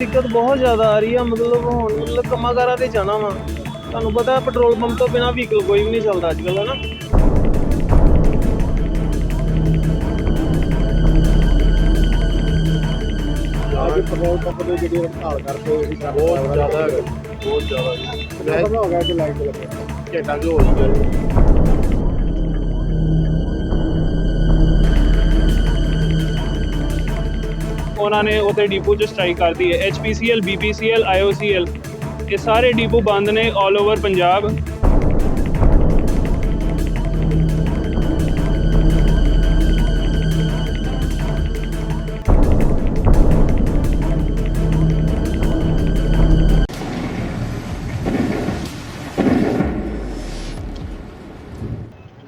ਦਿੱਕਤ ਬਹੁਤ ਜ਼ਿਆਦਾ ਆ ਰਹੀ ਆ ਮਤਲਬ ਹੁਣ ਮਤਲਬ ਕੰਮਾਂ ਤੇ ਜਾਣਾ ਵਾ। ਤੁਹਾਨੂੰ ਪਤਾ ਹੈ ਪੈਟਰੋਲ ਪੰਪ ਤੋਂ ਬਿਨਾ ਵਹੀਕਲ ਕੋਈ ਵੀ ਨਹੀਂ ਚੱਲਦਾ ਅੱਜ ਕੱਲ੍ਹ ਹਨਾ? ਅੱਜ ਪੈਟਰੋਲ ਪੰਪ ਦੇ ਜਿਹੜੀ ਹੜਤਾਲ ਕਰਕੇ ਉਹੀ ਬਹੁਤ ਜ਼ਿਆਦਾ ਬਹੁਤ ਜ਼ਿਆਦਾ ਮੈਂ ਹੋ ਗਿਆ ਕਿ ਲਾਈਟ ਲੱਗਿਆ ਘੰਟਾ ਕਿ ਹੋ ਹੀ ਗਿਆ ਉਹਨਾਂ ਨੇ ਉੱਥੇ ਡਿਪੂ 'ਚ ਸਟ੍ਰਾਈਕ ਕਰਦੀ ਹੈ। HPCL BPCL IOCL ਇਹ ਸਾਰੇ ਡਿਪੂ ਬੰਦ ਨੇ 올 ਓਵਰ ਪੰਜਾਬ।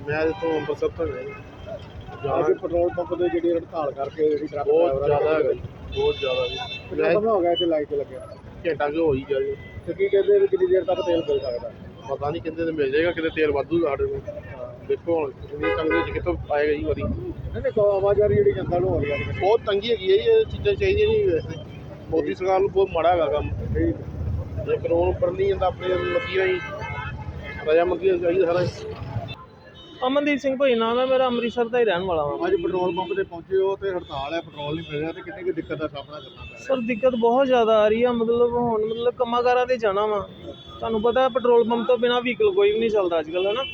ਮੈਂ ਇੱਥੋਂ ਅੰਮ੍ਰਿਤਸਰ ਤੋਂ ਜਾਣਾ ਪੈਟਰੋਲ ਪੰਪ ਦੇ ਜਿਹੜੀ ਹੜਤਾਲ ਕਰਕੇ ਜਿਹੜੀ ਟਰੱਕ ਬਹੁਤ ਜ਼ਿਆਦਾ ਹੈਗਾ ਜੀ, ਬਹੁਤ ਜ਼ਿਆਦਾ ਜੀ। ਮੈਂ ਹੋ ਗਿਆ ਕਿ ਲਾਈਟ ਲੱਗਿਆ? ਘੰਟਾ ਕਿ ਹੋ ਹੀ ਗਿਆ ਜੀ। ਤੇ ਕੀ ਕਹਿੰਦੇ ਵੀ ਕਿੰਨੀ ਦੇਰ ਤੱਕ ਤੇਲ ਮਿਲ ਸਕਦਾ? ਪਤਾ ਨਹੀਂ ਕਿੰਨੇ ਤੇ ਮਿਲ ਜਾਏਗਾ ਕਿਤੇ ਤੇਲ ਵਾਧੂ ਸਾਡੇ ਕੋਲ। ਦੇਖੋ ਹੁਣ ਇੰਨੀ ਤੰਗੀ ਵਿੱਚ ਕਿੱਥੋਂ ਆਏਗਾ ਜੀ ਵਾਰੀ। ਨਹੀਂ ਨਹੀਂ ਆਵਾਜ਼ਾਰੀ ਜਿਹੜੀ ਜਨਤਾ ਨੂੰ ਹੋ ਰਹੀ ਹੈ ਬਹੁਤ ਤੰਗੀ ਹੈਗੀ ਹੈ ਜੀ, ਇਹ ਚੀਜ਼ਾਂ ਚਾਹੀਦੀਆਂ ਨਹੀਂ ਵੈਸੇ। ਮੋਦੀ ਸਰਕਾਰ ਨੂੰ ਬਹੁਤ ਮਾੜਾ ਹੈਗਾ ਕੰਮ। ਜੇ ਕਾਨੂੰਨ ਉੱਪਰ ਨਹੀਂ ਜਾਂਦਾ ਆਪਣੇ ਮੱਕੀ ਰਹੀ ਰਜਾ ਮੱਕੀ ਚਾਹੀਦਾ ਸਾਰਾ ਅਮਨਦੀਪ ਸਿੰਘ ਭਾਈ ਨਾਮ ਹੈ ਮੇਰਾ ਅੰਮ੍ਰਿਤਸਰ ਦਾ ਹੀ ਰਹਿਣ ਵਾਲਾ ਵਾਂ। ਅੱਜ ਪੈਟਰੋਲ ਪੰਪ ਤੇ ਪਹੁੰਚੇ ਹੋ ਤੇ ਹੜਤਾਲ ਹੈ ਪੈਟਰੋਲ ਨਹੀਂ ਮਿਲ ਰਿਹਾ ਤੇ ਕਿੰਨੀ ਕੁ ਦਿੱਕਤ ਦਾ ਸਾਹਮਣਾ ਕਰਨਾ ਪੈ ਰਿਹਾ? ਸਰ ਦਿੱਕਤ ਬਹੁਤ ਜ਼ਿਆਦਾ ਆ ਰਹੀ ਆ ਮਤਲਬ ਹੁਣ ਮਤਲਬ ਕੰਮਾਂ ਤੇ ਜਾਣਾ ਵਾ। ਤੁਹਾਨੂੰ ਪਤਾ ਹੈ ਪੈਟਰੋਲ ਪੰਪ ਤੋਂ ਬਿਨਾ ਵਹੀਕਲ ਕੋਈ ਵੀ ਨਹੀਂ ਚੱਲਦਾ ਅੱਜ ਕੱਲ੍ਹ ਹਨਾ?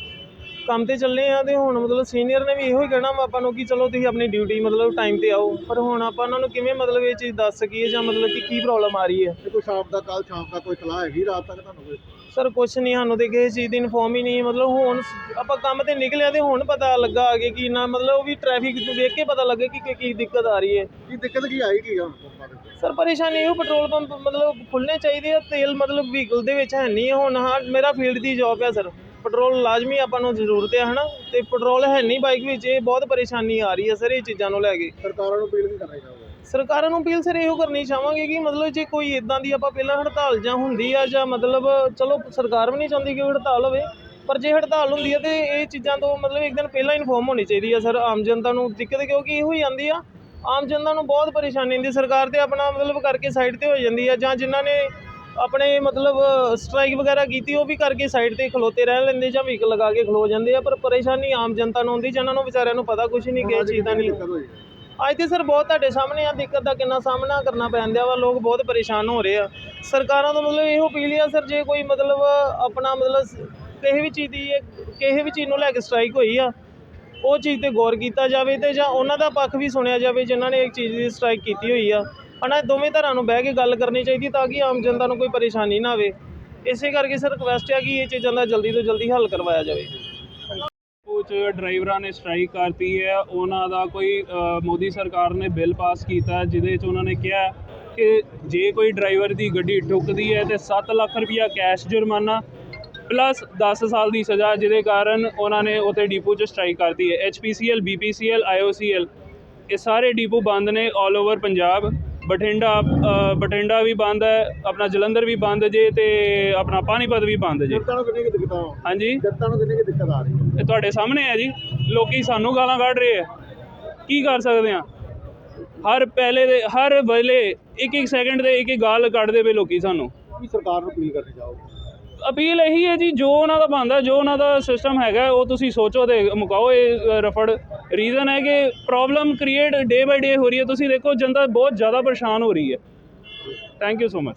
ਕੰਮ ਤੇ ਚੱਲੇ ਆ ਤੇ ਹੁਣ ਮਤਲਬ ਸੀਨੀਅਰ ਨੇ ਵੀ ਇਹੋ ਹੀ ਕਹਿਣਾ ਵਾ ਆਪਾਂ ਨੂੰ ਕਿ ਚਲੋ ਤੁਸੀਂ ਆਪਣੀ ਡਿਊਟੀ ਮਤਲਬ ਟਾਈਮ ਤੇ ਆਓ। ਪਰ ਹੁਣ ਆਪਾਂ ਉਹਨਾਂ ਨੂੰ ਕਿਵੇਂ ਮਤਲਬ ਇਹ ਚੀਜ਼ ਦੱਸ ਸਕੀਏ ਜਾਂ ਮਤਲਬ ਕਿ ਕੀ ਪ੍ਰੋਬਲਮ ਆ ਰਹੀ ਹੈ? ਤੇ ਕੋਈ ਸ਼ਾਮ ਦਾ ਕੱਲ ਸ਼ਾਮ ਦਾ ਕੋਈ ਸਲਾਹ ਹੈਗੀ ਰਾਤ ਤੱਕ ਤੁਹਾਨੂੰ ਕੋਈ ਸਰ ਕੁਛ ਨਹੀਂ ਸਾਨੂੰ ਤੇ ਕਿਸੇ ਚੀਜ਼ ਦੀ ਇਨਫੋਰਮ ਹੀ ਨਹੀਂ। ਮਤਲਬ ਹੁਣ ਸ- ਆਪਾਂ ਕੰਮ ਤੇ ਨਿਕਲਿਆ ਤੇ ਹੁਣ ਪਤਾ ਲੱਗਾ ਅੱਗੇ ਕਿ ਨਾ ਮਤਲਬ ਉਹ ਵੀ ਟ੍ਰੈਫਿਕ ਨੂੰ ਵੇਖ ਕੇ ਪਤਾ ਲੱਗੇ ਕਿ ਕੀ- ਕੀ ਦਿੱਕਤ ਆ ਰਹੀ ਹੈ। ਕੀ ਦਿੱਕਤ ਕੀ ਆਈ ਕੀ ਆ ਹੁਣ ਪੰਪਾਂ ਦੇ ਸਰ ਪਰੇਸ਼ਾਨੀ ਇਹੋ ਪੈਟਰੋਲ ਪੰਪ ਮਤਲਬ ਖੁੱਲ੍ਹਣੇ ਚਾਹੀਦੇ ਆ ਤੇਲ ਮਤਲਬ ਵਹੀਕਲ ਦੇ ਵਿੱਚ ਹੈ ਨਹੀਂ। ਹੁਣ ਹਾਂ ਮੇਰਾ ਫੀਲਡ ਦੀ ਜੌਬ ਹੈ ਸਰ। ਪੈਟਰੋਲ ਲਾਜ਼ਮੀ ਆਪਾਂ ਨੂੰ ਜ਼ਰੂਰਤ ਹੈ ਹਨਾ? ਤੇ ਪੈਟਰੋਲ ਹੈ ਨਹੀਂ ਬਾਈਕ ਵਿੱਚ ਇਹ ਬਹੁਤ ਪਰੇਸ਼ਾਨੀ ਆ ਰਹੀ ਹੈ ਸਰ ਇਹ ਚੀਜ਼ਾਂ ਨੂੰ ਲੈ ਕੇ। ਸਰਕਾਰਾਂ ਨੂੰ ਅਪੀਲ ਨਹੀਂ ਕਰਨਾ ਚਾਹੁੰਦੇ ਸਰਕਾਰਾਂ ਨੂੰ ਅਪੀਲ ਸਰ ਇਹੋ ਕਰਨੀ ਚਾਹਾਂਗੇ ਕਿ ਮਤਲਬ ਜੇ ਕੋਈ ਇਦਾਂ ਦੀ ਆਪਾਂ ਪਹਿਲਾਂ ਹੜਤਾਲ ਜਾਂ ਹੁੰਦੀ ਆ ਜਾਂ ਮਤਲਬ ਚਲੋ ਸਰਕਾਰ ਵੀ ਨਹੀਂ ਚਾਹੁੰਦੀ ਕਿ ਹੜਤਾਲ ਹੋਵੇ ਪਰ ਜੇ ਹੜਤਾਲ ਹੁੰਦੀ ਹੈ ਤੇ ਇਹ ਚੀਜ਼ਾਂ ਤੋਂ ਮਤਲਬ ਇੱਕ ਦਿਨ ਪਹਿਲਾਂ ਇਨਫੋਰਮ ਹੋਣੀ ਚਾਹੀਦੀ ਹੈ ਸਰ ਆਮ ਜਨਤਾ ਨੂੰ ਦਿੱਕਤ ਕਿਉਂਕਿ ਇਹੋ ਹੀ ਆਂਦੀ ਆ ਆਮ ਜਨਤਾ ਨੂੰ ਬਹੁਤ ਪਰੇਸ਼ਾਨੀ ਹੁੰਦੀ ਸਰਕਾਰ ਤੇ ਆਪਣਾ ਮਤਲਬ ਕਰਕੇ ਸਾਈਡ ਤੇ ਹੋ ਜਾਂਦੀ ਆ ਜਾਂ ਜਿਨ੍ਹਾਂ ਨੇ ਆਪਣੇ ਮਤਲਬ ਸਟ੍ਰਾਈਕ ਵਗੈਰਾ ਕੀਤੀ, ਉਹ ਵੀ ਕਰਕੇ ਸਾਈਡ ਤੇ ਖਲੋਤੇ ਰਹਿ ਲੈਂਦੇ ਜਾਂ ਵਹੀਕਲ ਲਗਾ ਕੇ ਖਲੋ ਜਾਂਦੇ ਆ, ਪਰ ਪਰੇਸ਼ਾਨੀ ਆਮ ਜਨਤਾ ਨੂੰ ਹੁੰਦੀ ਜਿਨ੍ਹਾਂ ਨੂੰ ਵਿਚਾਰਿਆਂ ਨੂੰ ਪਤਾ ਕੁਝ ਨਹੀਂ ਕਿਸੇ ਚੀਜ਼ ਦਾ ਨਹੀਂ। ਅੱਜ ਤੇ ਸਰ ਬਹੁਤ ਤੁਹਾਡੇ ਸਾਹਮਣੇ ਆ, ਦਿੱਕਤ ਦਾ ਕਿੰਨਾ ਸਾਹਮਣਾ ਕਰਨਾ ਪੈਂਦਾ ਵਾ, ਲੋਕ ਬਹੁਤ ਪਰੇਸ਼ਾਨ ਹੋ ਰਹੇ ਆ। ਸਰਕਾਰਾਂ ਤੋਂ ਮਤਲਬ ਇਹੋ ਅਪੀਲ ਆ ਸਰ, ਜੇ ਕੋਈ ਮਤਲਬ ਆਪਣਾ ਮਤਲਬ ਕਿਸੇ ਵੀ ਚੀਜ਼ ਦੀ ਕਿਸੇ ਵੀ ਚੀਜ਼ ਨੂੰ ਲੈ ਕੇ ਸਟ੍ਰਾਈਕ ਹੋਈ ਆ, ਉਹ ਚੀਜ਼ ਤੇ ਗੌਰ ਕੀਤਾ ਜਾਵੇ ਤੇ ਜਾਂ ਉਹਨਾਂ ਦਾ ਪੱਖ ਵੀ ਸੁਣਿਆ ਜਾਵੇ, ਜਿਨ੍ਹਾਂ ਨੇ ਇੱਕ ਚੀਜ਼ ਦੀ ਸਟ੍ਰਾਈਕ ਕੀਤੀ ਹੋਈ ਆ। ਉਹਨਾਂ ਦੋਵੇਂ ਧਿਰਾਂ ਨੂੰ ਬਹਿ ਕੇ ਗੱਲ ਕਰਨੀ ਚਾਹੀਦੀ ਤਾਂ ਕਿ ਆਮ ਜਨਤਾ ਨੂੰ ਕੋਈ ਪਰੇਸ਼ਾਨੀ ਨਾ ਆਵੇ। ਇਸੇ ਕਰਕੇ ਸਰ ਰਿਕੁਐਸਟ ਆ ਕਿ ਇਹ ਚੀਜ਼ਾਂ ਦਾ ਜਲਦੀ ਤੋਂ ਜਲਦੀ ਹੱਲ ਕਰਵਾਇਆ ਜਾਵੇ। ਕੁਝ ਡਰਾਈਵਰਾਂ ਨੇ ਸਟ੍ਰਾਈਕ ਕਰਤੀ ਹੈ। ਉਹਨਾਂ ਦਾ ਕੋਈ ਮੋਦੀ ਸਰਕਾਰ ਨੇ ਬਿੱਲ ਪਾਸ ਕੀਤਾ, ਜਿਹਦੇ 'ਚ ਉਹਨਾਂ ਨੇ ਕਿਹਾ ਕਿ ਜੇ ਕੋਈ ਡਰਾਈਵਰ ਦੀ ਗੱਡੀ ਠੁੱਕਦੀ ਹੈ ਤੇ 7 ਲੱਖ ਰੁਪਇਆ ਕੈਸ਼ ਜੁਰਮਾਨਾ ਪਲੱਸ 10 ਸਾਲ ਦੀ ਸਜ਼ਾ, ਜਿਹਦੇ ਕਾਰਨ ਉਹਨਾਂ ਨੇ ਉੱਥੇ ਡੀਪੂ 'ਚ ਸਟ੍ਰਾਈਕ ਕਰਤੀ ਹੈ। HPCL, BPCL, IOCL, ਇਹ ਸਾਰੇ ਡੀਪੂ ਬੰਦ ਨੇ 올 ਓਵਰ ਪੰਜਾਬ। ਬਠਿੰਡਾ ਬਠਿੰਡਾ ਵੀ ਬੰਦ ਹੈ ਆਪਣਾ ਜਲੰਧਰ ਵੀ ਬੰਦ ਜੇ ਤੇ ਆਪਣਾ ਪਾਣੀਪਤ ਵੀ ਬੰਦ ਜੇ। ਜਨਤਾ ਨੂੰ ਕਿੰਨੀ ਕੁ ਦਿੱਕਤਾਂ ਹਾਂਜੀ। ਜਨਤਾ ਨੂੰ ਕਿੰਨੀ ਕੁ ਦਿੱਕਤ ਆ ਰਹੀ ਹੈ? ਇਹ ਤੁਹਾਡੇ ਸਾਹਮਣੇ ਹੈ ਜੀ। ਲੋਕੀ ਸਾਨੂੰ ਗਾਲਾਂ ਕੱਢ ਰਹੇ ਆ ਕੀ ਕਰ ਸਕਦੇ ਆ ਹਰ ਪਹਿਲੇ ਦੇ ਹਰ ਵੇਲੇ ਇੱਕ ਇੱਕ ਸੈਕਿੰਡ ਦੇ ਇੱਕ ਇੱਕ ਗਾਲ ਕੱਢਦੇ ਪਏ ਲੋਕੀ ਸਾਨੂੰ। ਕੀ ਸਰਕਾਰ ਨੂੰ ਅਪੀਲ ਕਰਨੀ ਚਾਹੋਗੇ? ਅਪੀਲ ਇਹੀ ਹੈ ਜੀ ਜੋ ਉਹਨਾਂ ਦਾ ਬੰਦਾ ਜੋ ਉਹਨਾਂ ਦਾ ਸਿਸਟਮ ਹੈਗਾ ਉਹ ਤੁਸੀਂ ਸੋਚੋ ਤੇ ਮੁਕਾਓ ਇਹ ਰਫੜ। ਰੀਜ਼ਨ ਹੈ ਕਿ ਪ੍ਰੋਬਲਮ ਕ੍ਰੀਏਟ ਡੇ ਬਾਈ ਡੇ ਹੋ ਰਹੀ ਹੈ। ਤੁਸੀਂ ਦੇਖੋ, ਜਨਤਾ ਬਹੁਤ ਜ਼ਿਆਦਾ ਪਰੇਸ਼ਾਨ ਹੋ ਰਹੀ ਹੈ। Thank you so much